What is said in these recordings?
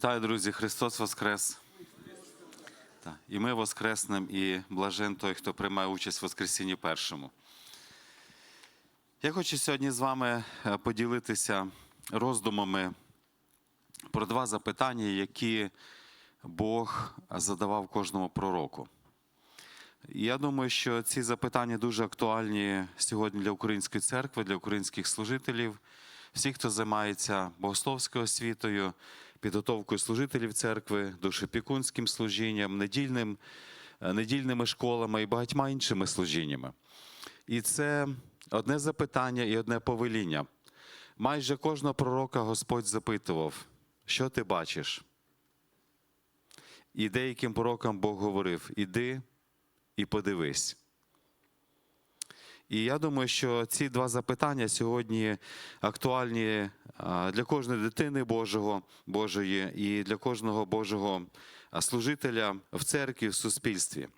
Вітаю, друзі, Христос Воскрес. І ми воскреснем, і блажен той, хто приймає участь в Воскресінні першому. Я хочу сьогодні з вами е, поділитися роздумами про два запитання, які Бог задавав кожному пророку. Я думаю, що ці запитання дуже актуальні сьогодні для української церкви, для українських служителів, всіх, хто займається богословською освітою, підготовкою служителів церкви, душепікунським служінням, недільним, е, недільними школами і багатьма іншими служіннями. І це одне запитання і одне повеління. Майже кожного пророка Господь запитував, що ти бачиш? І деяким пророкам Бог говорив: іди і подивись. І я думаю, що ці два запитання сьогодні актуальні для кожної дитини Божого, Божої і для кожного Божого служителя в церкві, в суспільстві.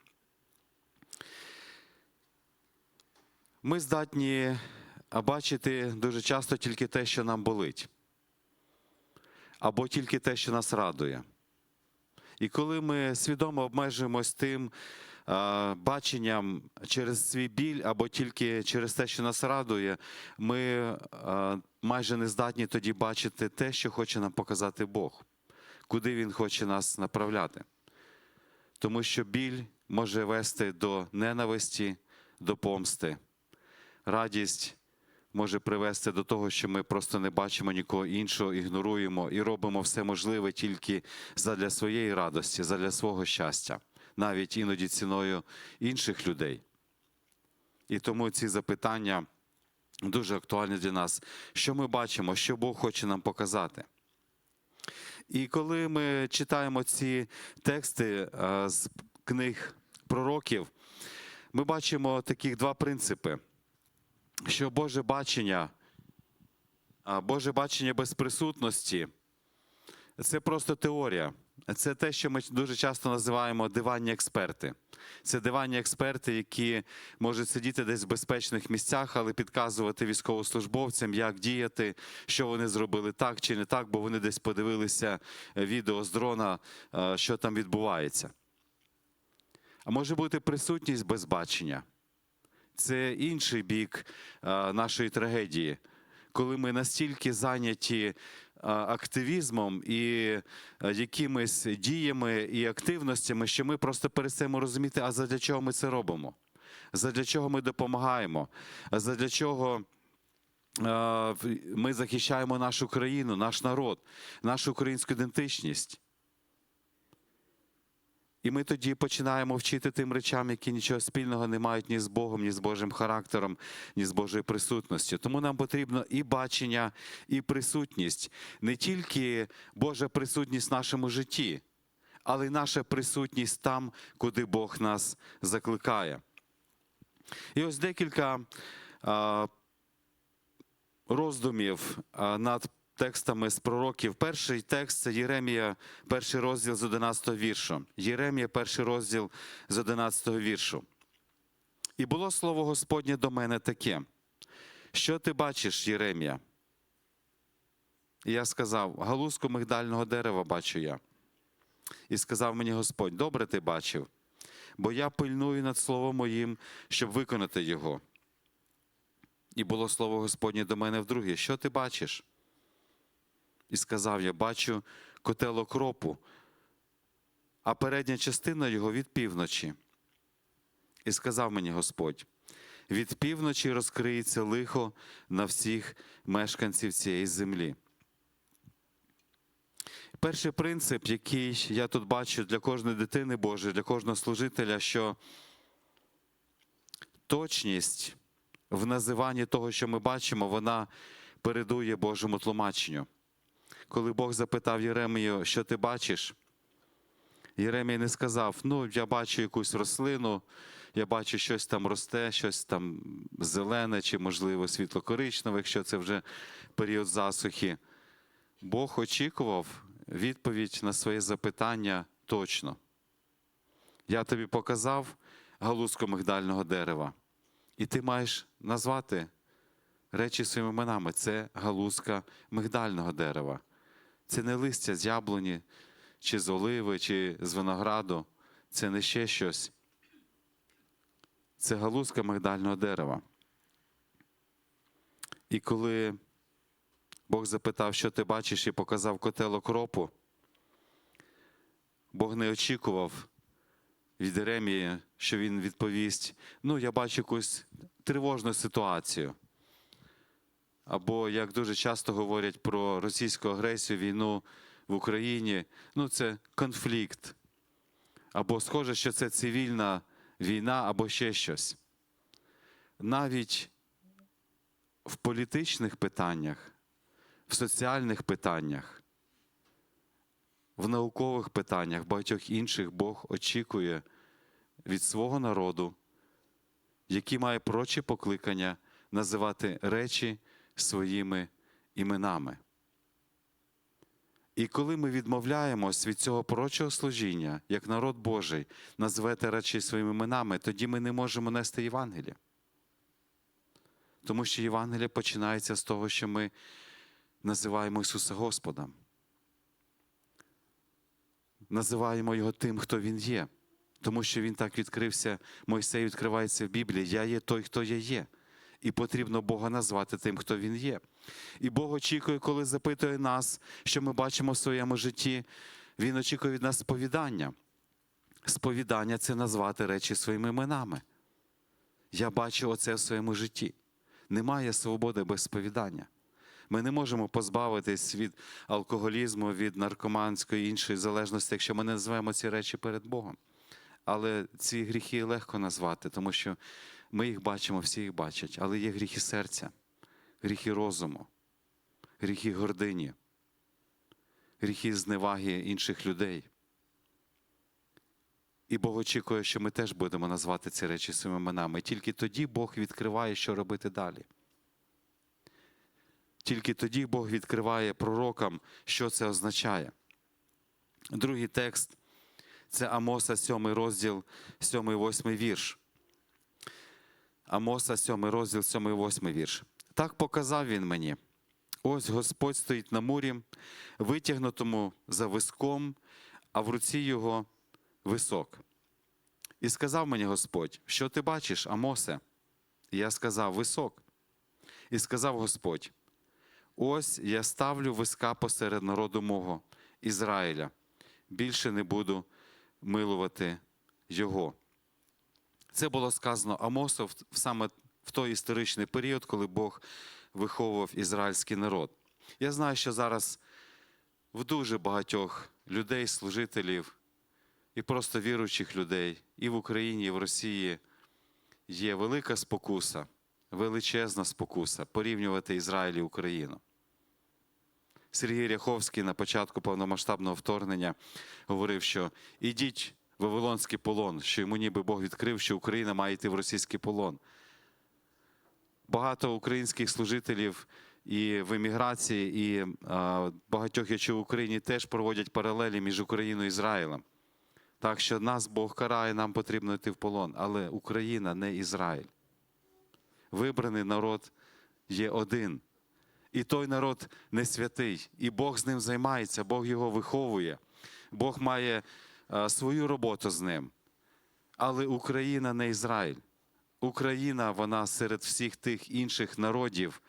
Ми здатні бачити дуже часто тільки те, що нам болить, або тільки те, що нас радує. І коли ми свідомо обмежуємось тим баченням через свій біль або тільки через те, що нас радує, ми майже не здатні тоді бачити те, що хоче нам показати Бог, куди Він хоче нас направляти. Тому що біль може вести до ненависті, до помсти. Радість може привести до того, що ми просто не бачимо нікого іншого, ігноруємо і робимо все можливе тільки задля своєї радості, задля свого щастя, навіть іноді ціною інших людей. І тому ці запитання дуже актуальні для нас. Що ми бачимо, що Бог хоче нам показати? І коли ми читаємо ці тексти е, з книг пророків, ми бачимо таких два принципи що Боже бачення, Боже бачення без присутності це просто теорія. Це те, що ми дуже часто називаємо диванні експерти. Це диванні експерти, які можуть сидіти десь в безпечних місцях, але підказувати військовослужбовцям, як діяти, що вони зробили так чи не так, бо вони десь подивилися е, відео з дрона, е, що там відбувається. А може бути присутність без бачення це інший бік нашої трагедії, коли ми настільки зайняті активізмом і якимись діями і активностями, що ми просто перестаємо розуміти, а задля чого ми це робимо, задля чого ми допомагаємо, задля чого. Ми захищаємо нашу країну, наш народ, нашу українську ідентичність. І ми тоді починаємо вчити тим речам, які нічого спільного не мають ні з Богом, ні з Божим характером, ні з Божою присутністю. Тому нам потрібно і бачення, і присутність, не тільки Божа присутність в нашому житті, але й наша присутність там, куди Бог нас закликає. І ось декілька роздумів над текстами з пророків. Перший текст це Єремія, перший розділ з 11 віршу. Єремія, перший розділ з 11 віршу. І було слово Господнє до мене таке. Що ти бачиш, Єремія? І я сказав: галузку мигдального дерева бачу я. І сказав мені Господь: добре ти бачив, бо я пильную над словом моїм, щоб виконати його. І було слово Господнє до мене вдруге. Що ти бачиш? І сказав: Я бачу котел окропу, а передня частина його від півночі. І сказав мені Господь: від півночі розкриється лихо на всіх мешканців цієї землі. Перший принцип, який я тут бачу для кожної дитини Божої, для кожного служителя, що точність в називанні того, що ми бачимо, вона передує Божому тлумаченню. Коли Бог запитав Єремію, що ти бачиш, Єремій не сказав: ну, я бачу якусь рослину, я бачу, щось там росте, щось там зелене чи, можливо, світло-коричневе, якщо це вже період засухи. Бог очікував відповідь на своє запитання точно. Я тобі показав галузку мигдального дерева, і ти маєш назвати речі своїми іменами. Це галузка мигдального дерева. Це не листя з яблуні, чи з оливи, чи з винограду. Це не ще щось. Це галузка мигдального дерева. І коли Бог запитав, що ти бачиш, і показав котел окропу, Бог не очікував від Еремії, що він відповість: ну, я бачу якусь тривожну ситуацію. Або, як дуже часто говорять про російську агресію, війну в Україні, ну, це конфлікт. Або схоже, що це цивільна війна, або ще щось. Навіть в політичних питаннях, в соціальних питаннях, в наукових питаннях, багатьох інших Бог очікує від свого народу, який має прочі покликання називати речі своїми іменами. І коли ми відмовляємось від цього прочого служіння, як народ Божий, назвете речі своїми іменами, тоді ми не можемо нести Євангелія. Тому що Євангелія починається з того, що ми називаємо Ісуса Господом. Називаємо Його тим, хто Він є. Тому що Він так відкрився, Мойсей відкривається в Біблії. Я є той, хто я є. І потрібно Бога назвати тим, хто Він є. І Бог очікує, коли запитує нас, що ми бачимо в своєму житті, Він очікує від нас сповідання. Сповідання це назвати речі своїми іменами. Я бачу оце в своєму житті. Немає свободи без сповідання. Ми не можемо позбавитись від алкоголізму, від наркоманської іншої залежності, якщо ми не називаємо ці речі перед Богом. Але ці гріхи легко назвати, тому що ми їх бачимо, всі їх бачать. Але є гріхи серця, гріхи розуму, гріхи гордині, гріхи зневаги інших людей. І Бог очікує, що ми теж будемо назвати ці речі своїми іменами. Тільки тоді Бог відкриває, що робити далі. Тільки тоді Бог відкриває пророкам, що це означає. Другий текст це Амоса, 7 розділ, 7-8 вірш. Амоса, 7 розділ, 7-8 вірш. Так показав він мені. Ось Господь стоїть на мурі, витягнутому за виском, а в руці його висок. І сказав мені Господь, що ти бачиш, Амосе? І я сказав висок. І сказав Господь: ось я ставлю виска посеред народу мого, Ізраїля. Більше не буду милувати його. Це було сказано Амосу саме в той історичний період, коли Бог виховував ізраїльський народ. Я знаю, що зараз в дуже багатьох людей, служителів і просто віруючих людей і в Україні, і в Росії є велика спокуса, величезна спокуса порівнювати Ізраїль і Україну. Сергій Ряховський на початку повномасштабного вторгнення говорив, що ідіть Вавилонський полон, що йому ніби Бог відкрив, що Україна має йти в російський полон. Багато українських служителів і в еміграції, і а, багатьох я чув в Україні теж проводять паралелі між Україною і Ізраїлем. Так що нас Бог карає, нам потрібно йти в полон. Але Україна не Ізраїль. Вибраний народ є один. І той народ не святий. І Бог з ним займається, Бог його виховує. Бог має свою роботу з ним. Але Україна не Ізраїль. Україна, вона серед всіх тих інших народів,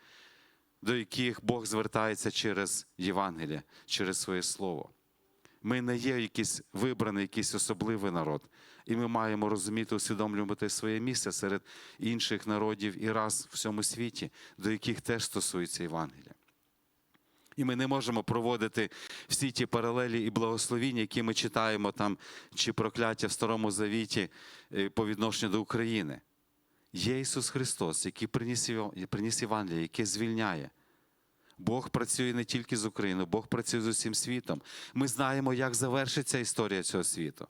до яких Бог звертається через Євангеліє, через своє Слово. Ми не є якийсь вибраний, якийсь особливий народ. І ми маємо розуміти, усвідомлювати своє місце серед інших народів і рас в всьому світі, до яких теж стосується Євангелія. І ми не можемо проводити всі ті паралелі і благословіння, які ми читаємо там, чи прокляття в Старому Завіті е, по відношенню до України. Є Ісус Христос, який приніс Єва- приніс Євангеліє, яке звільняє. Бог працює не тільки з Україною, Бог працює з усім світом. Ми знаємо, як завершиться історія цього світу.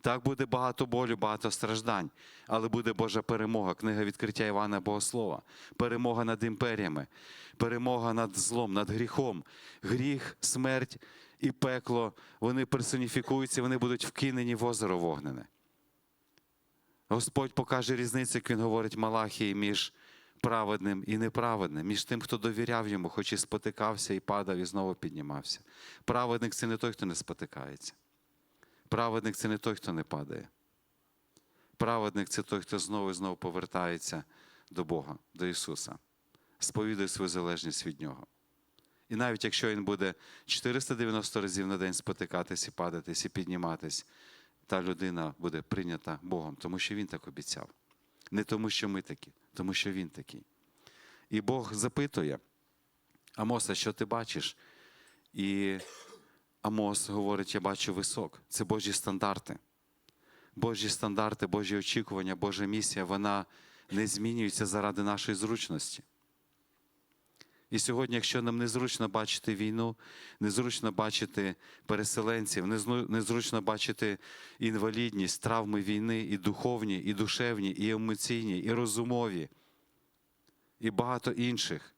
Так буде багато болю, багато страждань, але буде Божа перемога. Книга відкриття Івана Богослова. Перемога над імперіями, перемога над злом, над гріхом. Гріх, смерть і пекло вони персоніфікуються, вони будуть вкинені в озеро вогнене. Господь покаже різницю, як він говорить Малахії, між праведним і неправедним, між тим, хто довіряв йому, хоч і спотикався, і падав, і знову піднімався. Праведник це не той, хто не спотикається. Праведник це не той, хто не падає. Праведник це той, хто знову і знову повертається до Бога, до Ісуса, сповідує свою залежність від Нього. І навіть якщо він буде 490 разів на день спотикатись і падатись, і підніматись, та людина буде прийнята Богом, тому що Він так обіцяв. Не тому, що ми такі, тому що Він такий. І Бог запитує Амоса, що ти бачиш? І Амос говорить: я бачу висок. Це Божі стандарти. Божі стандарти, Божі очікування, Божа місія, вона не змінюється заради нашої зручності. І сьогодні, якщо нам незручно бачити війну, незручно бачити переселенців, незручно бачити інвалідність, травми війни, і духовні, і душевні, і емоційні, і розумові, і багато інших,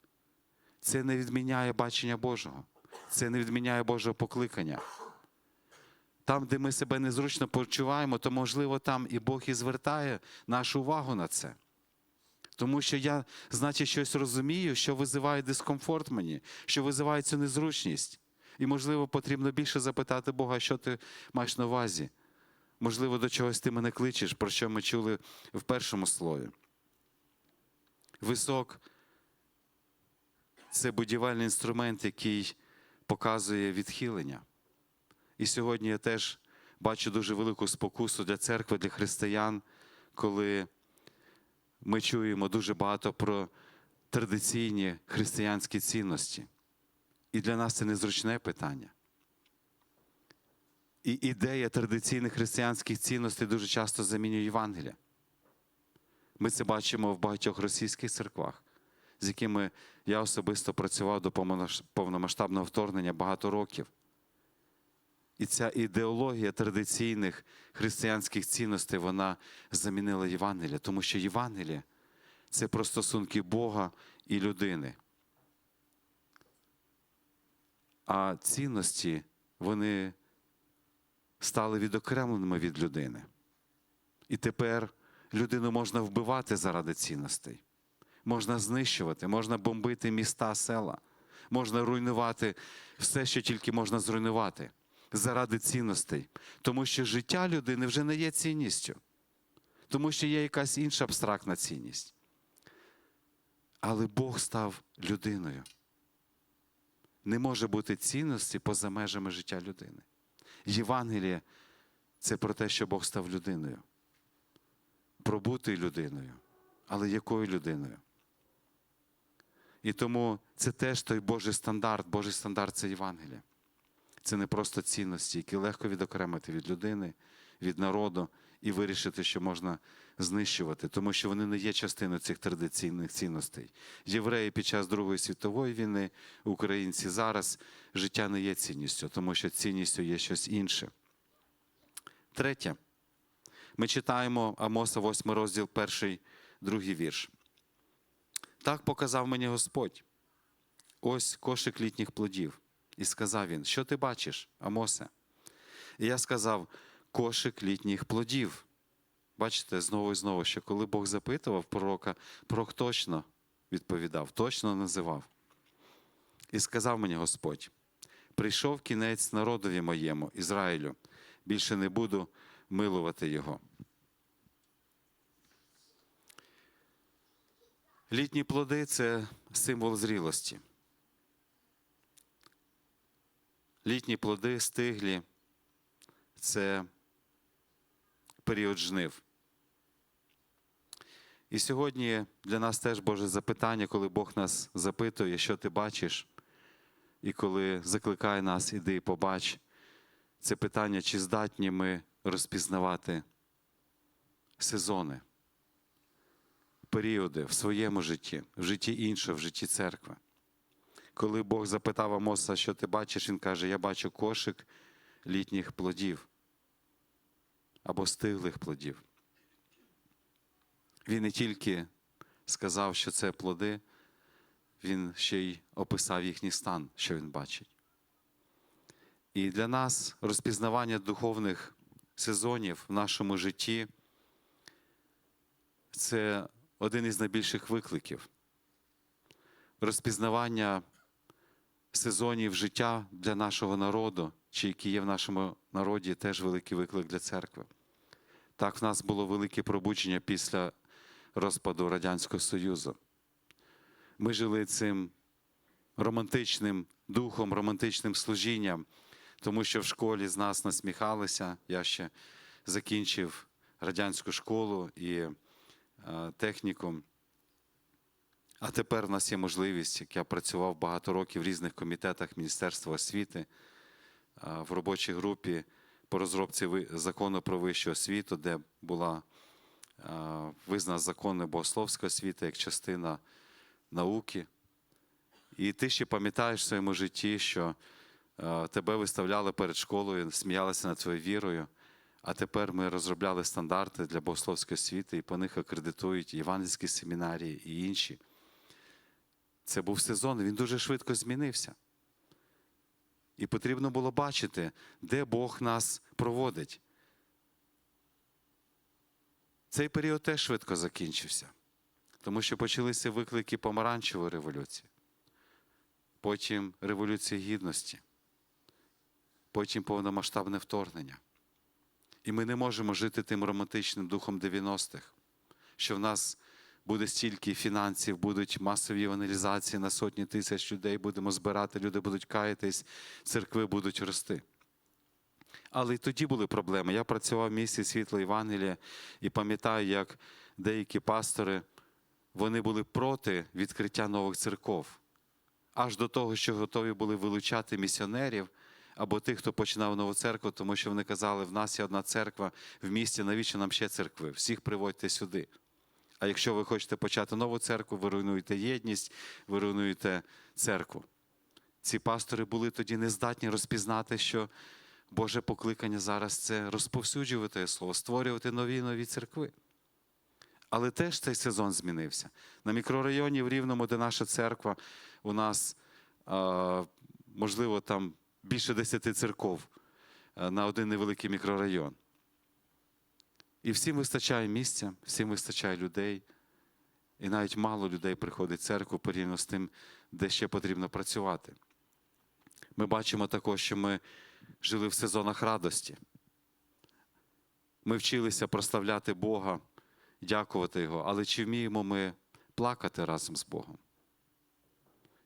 це не відміняє бачення Божого, це не відміняє Божого покликання. Там, де ми себе незручно почуваємо, то можливо там і Бог і звертає нашу увагу на це. Тому що я, значить, щось розумію, що визиває дискомфорт мені, що визиває цю незручність. І, можливо, потрібно більше запитати Бога, що ти маєш на увазі. Можливо, до чогось ти мене кличеш, про що ми чули в першому слові. Висок це будівельний інструмент, який показує відхилення. І сьогодні я теж бачу дуже велику спокусу для церкви, для християн, коли ми чуємо дуже багато про традиційні християнські цінності. І для нас це незручне питання. І ідея традиційних християнських цінностей дуже часто замінює Євангелія. Ми це бачимо в багатьох російських церквах, з якими я особисто працював до повномасштабного вторгнення багато років. І ця ідеологія традиційних християнських цінностей вона замінила Євангелія, тому що Євангеліє це про стосунки Бога і людини. А цінності вони стали відокремленими від людини. І тепер людину можна вбивати заради цінностей. Можна знищувати, можна бомбити міста, села, можна руйнувати все, що тільки можна зруйнувати заради цінностей. Тому що життя людини вже не є цінністю, тому що є якась інша абстрактна цінність. Але Бог став людиною. Не може бути цінності поза межами життя людини. Євангеліє це про те, що Бог став людиною. Про бути людиною. Але якою людиною? І тому це теж той Божий стандарт. Божий стандарт це Євангеліє. Це не просто цінності, які легко відокремити від людини, від народу і вирішити, що можна знищувати, тому що вони не є частиною цих традиційних цінностей. Євреї під час Другої світової війни, українці зараз життя не є цінністю, тому що цінністю є щось інше. Третє. Ми читаємо Амоса, 8 розділ, перший, другий вірш. Так показав мені Господь. Ось кошик літніх плодів. І сказав він: Що ти бачиш, Амосе? І я сказав: кошик літніх плодів. Бачите, знову і знову, що коли Бог запитував пророка, пророк точно відповідав, точно називав. І сказав мені Господь: прийшов кінець народові моєму, Ізраїлю, більше не буду милувати його. Літні плоди це символ зрілості. Літні плоди стиглі це період жнив. І сьогодні для нас теж Боже запитання, коли Бог нас запитує, що ти бачиш, і коли закликає нас, іди і побач, це питання, чи здатні ми розпізнавати сезони, періоди в своєму житті, в житті іншого, в житті церкви. Коли Бог запитав Амоса, що ти бачиш, він каже: Я бачу кошик літніх плодів або стиглих плодів. Він не тільки сказав, що це плоди, він ще й описав їхній стан, що він бачить. І для нас розпізнавання духовних сезонів в нашому житті це один із найбільших викликів. Розпізнавання сезонів життя для нашого народу, чи які є в нашому народі, теж великий виклик для церкви. Так, в нас було велике пробудження після розпаду Радянського Союзу. Ми жили цим романтичним духом, романтичним служінням, тому що в школі з нас насміхалися. Я ще закінчив радянську школу і технікум. А тепер в нас є можливість, як я працював багато років в різних комітетах Міністерства освіти е, в робочій групі по розробці закону про вищу освіту, де була е, визнана законна богословська освіта як частина науки. І ти ще пам'ятаєш в своєму житті, що е, тебе виставляли перед школою, сміялися над твоєю вірою. А тепер ми розробляли стандарти для богословської освіти, і по них акредитують євангельські семінарії і інші. Це був сезон, він дуже швидко змінився. І потрібно було бачити, де Бог нас проводить. Цей період теж швидко закінчився, тому що почалися виклики помаранчевої революції, потім Революції Гідності, потім повномасштабне вторгнення. І ми не можемо жити тим романтичним духом 90-х, що в нас буде стільки фінансів, будуть масові евангелізації на сотні тисяч людей, будемо збирати, люди будуть каятись, церкви будуть рости. Але і тоді були проблеми. Я працював в місті Світло Євангелія і пам'ятаю, як деякі пастори вони були проти відкриття нових церков, аж до того, що готові були вилучати місіонерів або тих, хто починав нову церкву, тому що вони казали, в нас є одна церква в місті, навіщо нам ще церкви? Всіх приводьте сюди. А якщо ви хочете почати нову церкву, ви руйнуєте єдність, ви руйнуєте церкву. Ці пастори були тоді не здатні розпізнати, що Боже покликання зараз це розповсюджувати слово, створювати нові нові церкви. Але теж цей сезон змінився. На мікрорайоні в Рівному, де наша церква, у нас, можливо, там більше десяти церков на один невеликий мікрорайон. І всім вистачає місця, всім вистачає людей. І навіть мало людей приходить в церкву порівняно з тим, де ще потрібно працювати. Ми бачимо також, що ми жили в сезонах радості. Ми вчилися прославляти Бога, дякувати Його, але чи вміємо ми плакати разом з Богом?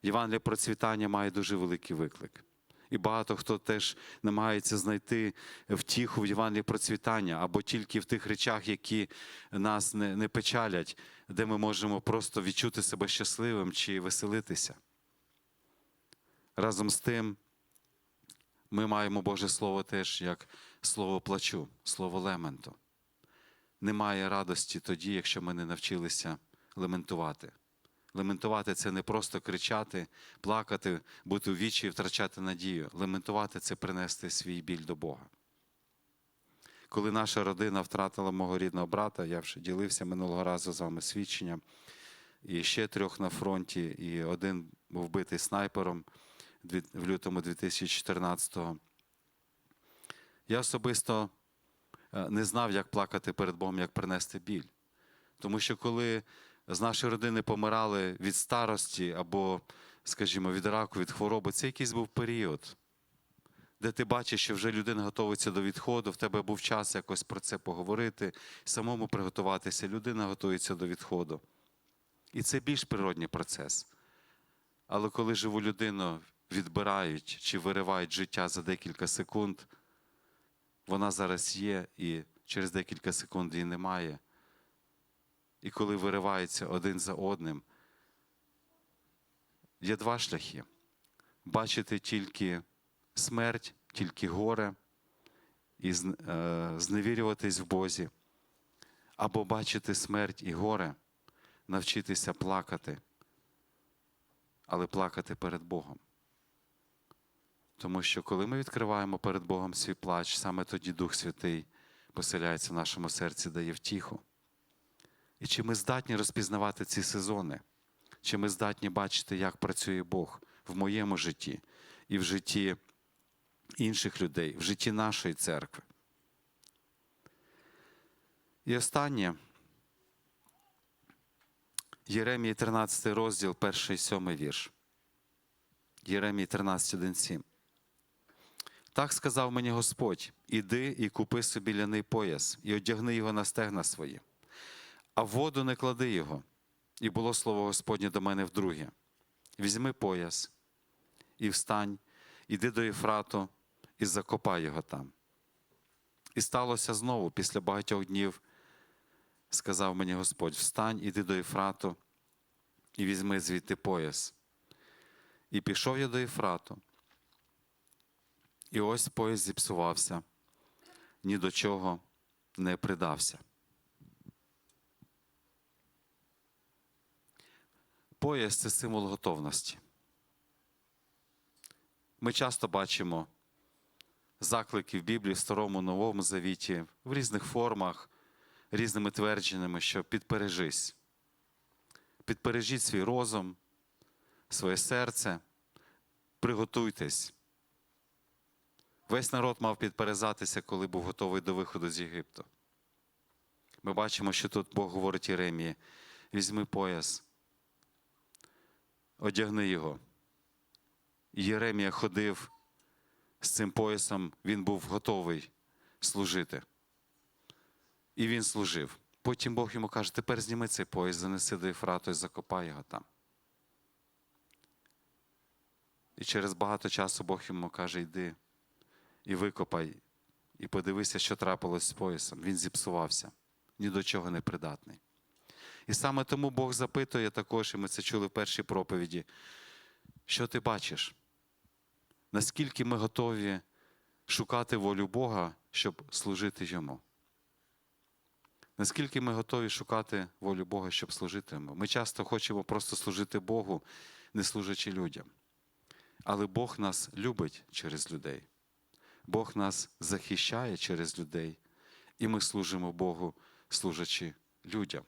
Євангелія процвітання має дуже великий виклик. І багато хто теж намагається знайти втіху в Євангелії процвітання або тільки в тих речах, які нас не, не печалять, де ми можемо просто відчути себе щасливим чи веселитися. Разом з тим, ми маємо Боже Слово теж як слово плачу, слово лементу. Немає радості тоді, якщо ми не навчилися лементувати. Лементувати це не просто кричати, плакати, бути у вічі і втрачати надію. Лементувати це принести свій біль до Бога. Коли наша родина втратила мого рідного брата, я вже ділився минулого разу з вами свідченням, і ще трьох на фронті, і один був вбитий снайпером в лютому 2014-го. Я особисто е, не знав, як плакати перед Богом, як принести біль. Тому що коли з нашої родини помирали від старості або, скажімо, від раку, від хвороби, це якийсь був період, де ти бачиш, що вже людина готується до відходу, в тебе був час якось про це поговорити, самому приготуватися, людина готується до відходу. І це більш природній процес. Але коли живу людину відбирають чи виривають життя за декілька секунд, вона зараз є, і через декілька секунд її немає. І коли вириваються один за одним, є два шляхи: бачити тільки смерть, тільки горе і е, зневірюватись в Бозі, або бачити смерть і горе, навчитися плакати, але плакати перед Богом. Тому що коли ми відкриваємо перед Богом свій плач, саме тоді Дух Святий поселяється в нашому серці, дає втіху. І чи ми здатні розпізнавати ці сезони? Чи ми здатні бачити, як працює Бог в моєму житті і в житті інших людей, в житті нашої церкви? І останнє. Єремії 13 розділ, перший сьомий вірш. Єремії 13, 1, 7. Так сказав мені Господь: іди і купи собі ляний пояс, і одягни його на стегна свої, а в воду не клади його. І було слово Господнє до мене вдруге. Візьми пояс і встань, іди до Єфрату і закопай його там. І сталося знову після багатьох днів, сказав мені Господь: встань, іди до Єфрату і візьми звідти пояс. І пішов я до Єфрату. І ось пояс зіпсувався, ні до чого не придався. Пояс це символ готовності. Ми часто бачимо заклики в Біблії в Старому Новому Завіті в різних формах, різними твердженнями, що підпережись. Підпережіть свій розум, своє серце, приготуйтесь. Весь народ мав підперезатися, коли був готовий до виходу з Єгипту. Ми бачимо, що тут Бог говорить Єремії: візьми пояс, одягни його. Єремія ходив з цим поясом, він був готовий служити. І він служив. Потім Бог йому каже: тепер зніми цей пояс, занеси до Єфрату і закопай його там. І через багато часу Бог йому каже: йди і викопай, і подивися, що трапилось з поясом. Він зіпсувався, ні до чого не придатний. І саме тому Бог запитує також, і ми це чули в першій проповіді, що ти бачиш? Наскільки ми готові шукати волю Бога, щоб служити Йому? Наскільки ми готові шукати волю Бога, щоб служити Йому? Ми часто хочемо просто служити Богу, не служачи людям. Але Бог нас любить через людей. Бог нас захищає через людей, і ми служимо Богу, служачи людям,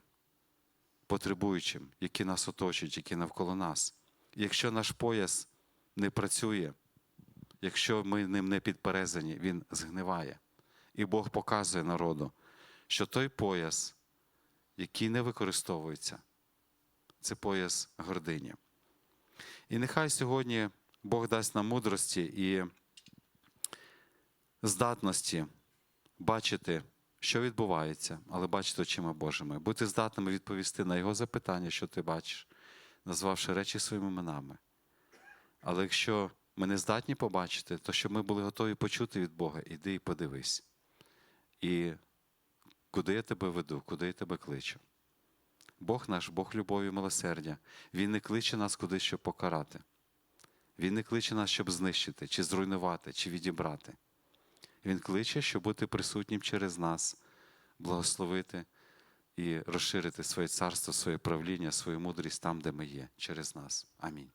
потребуючим, які нас оточують, які навколо нас. Якщо наш пояс не працює, якщо ми ним не підперезані, він згниває. І Бог показує народу, що той пояс, який не використовується, це пояс гордині. І нехай сьогодні Бог дасть нам мудрості і здатності бачити, що відбувається, але бачити очима Божими, бути здатними відповісти на Його запитання, що ти бачиш, назвавши речі своїми іменами. Але якщо ми не здатні побачити, то щоб ми були готові почути від Бога, іди і подивись. І куди я тебе веду, куди я тебе кличу. Бог наш, Бог любові і милосердя, Він не кличе нас кудись, щоб покарати. Він не кличе нас, щоб знищити, чи зруйнувати, чи відібрати. Він кличе, щоб бути присутнім через нас, благословити і розширити своє царство, своє правління, свою мудрість там, де ми є, через нас. Амінь.